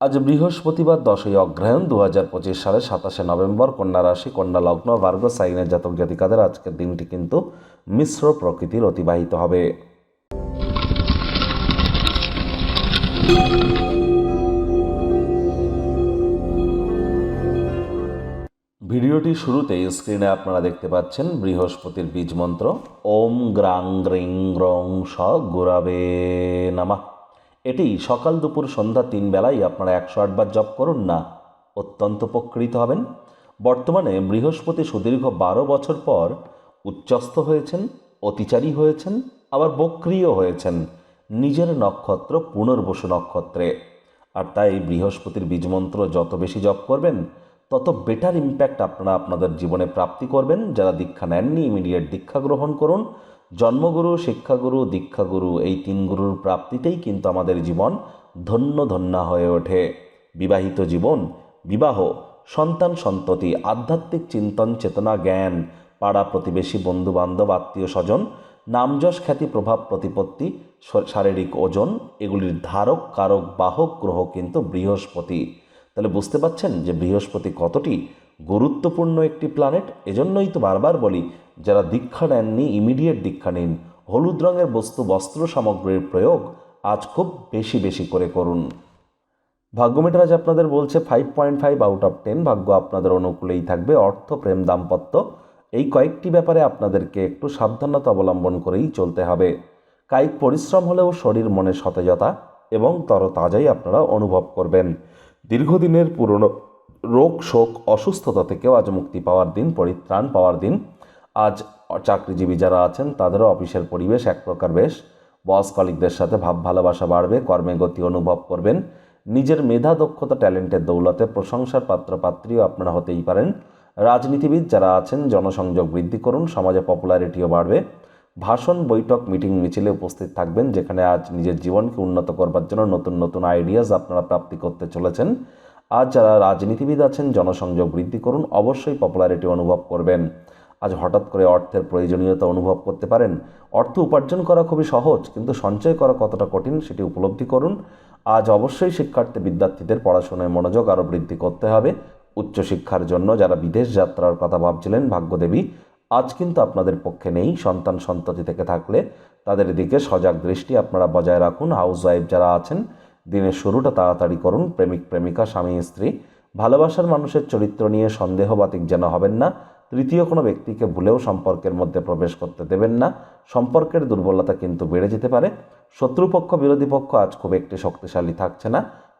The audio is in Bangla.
আজ বৃহস্পতিবার দশই অগ্রহায়ণ দু হাজার পঁচিশ সালের সাতাশে নভেম্বর কন্যা রাশি, কন্যা লগ্ন বার্গ সাইনের জাতক জাতিকাদের আজকের দিনটি কিন্তু মিশ্র প্রকৃতির অতিবাহিত হবে। ভিডিওটি শুরুতেই স্ক্রিনে আপনারা দেখতে পাচ্ছেন বৃহস্পতির বীজ মন্ত্র, ওম গ্রাং গ্রিং গ্রং স গুরাবে নামা। এটি সকাল দুপুর সন্ধ্যা তিন বেলায় আপনারা একশো আটবার জপ করুন না, অত্যন্ত উপকৃত হবেন। বর্তমানে বৃহস্পতি সুদীর্ঘ বারো বছর পর উচ্চস্থ হয়েছেন, অতিচারী হয়েছেন, আবার বক্রিয় হয়েছেন। নিজের নক্ষত্র পুনর্বসু নক্ষত্রে। আর তাই বৃহস্পতির বীজমন্ত্র যত বেশি জপ করবেন, তত বেটার ইম্প্যাক্ট আপনারা আপনাদের জীবনে প্রাপ্তি করবেন। যারা দীক্ষা নেননি ইমিডিয়েট দীক্ষা গ্রহণ করুন। জন্মগুরু, শিক্ষাগুরু, দীক্ষাগুরু এই তিন গুরুর প্রাপ্তিতেই কিন্তু আমাদের জীবন ধন্য ধন্যা হয়ে ওঠে। বিবাহিত জীবন, বিবাহ, সন্তান সন্ততি, আধ্যাত্মিক চিন্তন চেতনা জ্ঞান, পাড়া প্রতিবেশী বন্ধু বান্ধব আত্মীয় স্বজন, নামযশ খ্যাতি, প্রভাব প্রতিপত্তি শারীরিক ওজন, এগুলির ধারক, কারক, বাহক, গ্রহ কিন্তু বৃহস্পতি। তাহলে বুঝতে পাচ্ছেন যে বৃহস্পতি কতটি গুরুত্বপূর্ণ একটি প্ল্যানেট এজন্যই তো বারবার বলি, যারা দীক্ষা নেননি ইমিডিয়েট দীক্ষা নিন। হলুদ রঙের বস্তু, বস্ত্র সামগ্রীর প্রয়োগ আজ খুব বেশি বেশি করে করুন। ভাগ্যমিটার আজ আপনাদের বলছে five point five out of ten ভাগ্য আপনাদের অনুকূলেই থাকবে। অর্থ, প্রেম, দাম্পত্য, এই কয়েকটি ব্যাপারে আপনাদেরকে একটু সাবধানতা অবলম্বন করেই চলতে হবে। কায়িক পরিশ্রম হলেও শরীর, মনে সতেজতা এবং তরতাজাই আপনারা অনুভব করবেন। দীর্ঘদিনের পুরনো রোগ শোক, অসুস্থতা থেকেও আজ মুক্তি পাওয়ার দিন, পরিত্রাণ পাওয়ার দিন। আজ চাকরিজীবী যারা আছেন, তাদেরও অফিসের পরিবেশ এক প্রকার বেশ। বস কলিকদের সাথে ভাব ভালোবাসা বাড়বে, কর্মে গতি অনুভব করবেন। নিজের মেধা, দক্ষতা, ট্যালেন্টের দৌলতে প্রশংসার পাত্র পাত্রীও আপনারা হতেই পারেন। রাজনীতিবিদ যারা আছেন, জনসংযোগ বৃদ্ধি করুন, সমাজে পপুলারিটিও বাড়বে। ভাষণ বৈঠক মিটিং মিছিলে উপস্থিত থাকবেন, যেখানে আজ নিজের জীবনকে উন্নত করবার জন্য নতুন নতুন আইডিয়াস আপনারা প্রাপ্তি করতে চলেছেন। আজ যারা রাজনীতিবিদ আছেন, জনসংযোগ বৃদ্ধি করুন, অবশ্যই পপুলারিটি অনুভব করবেন। আজ হঠাৎ করে অর্থের প্রয়োজনীয়তা অনুভব করতে পারেন। অর্থ উপার্জন করা খুবই সহজ, কিন্তু সঞ্চয় করা কতটা কঠিন সেটি উপলব্ধি করুন। আজ অবশ্যই শিক্ষার্থী বিদ্যার্থীদের পড়াশোনায় মনোযোগ আরও বৃদ্ধি করতে হবে। উচ্চশিক্ষার জন্য যারা বিদেশ যাত্রার কথা ভাবছিলেন, ভাগ্যদেবী আজ কিন্তু আপনাদের পক্ষে নেই সন্তান সন্ততি থেকে থাকলে। তাদের দিকে সজাগ দৃষ্টি আপনারা বজায় রাখুন। হাউস ওয়াইফ যারা আছেন, দিনের শুরুটা তাড়াতাড়ি করুন। প্রেমিক, প্রেমিকা, স্বামী, স্ত্রী। ভালোবাসার মানুষের চরিত্র নিয়ে সন্দেহবাতিক যেন হবেন না। তৃতীয় কোনো ব্যক্তিকে ভুলেও সম্পর্কের মধ্যে প্রবেশ করতে দেবেন না। সম্পর্কের দুর্বলতা কিন্তু বেড়ে যেতে পারে। শত্রুপক্ষ, বিরোধী পক্ষ আজ খুব একটি শক্তিশালী থাকছে না।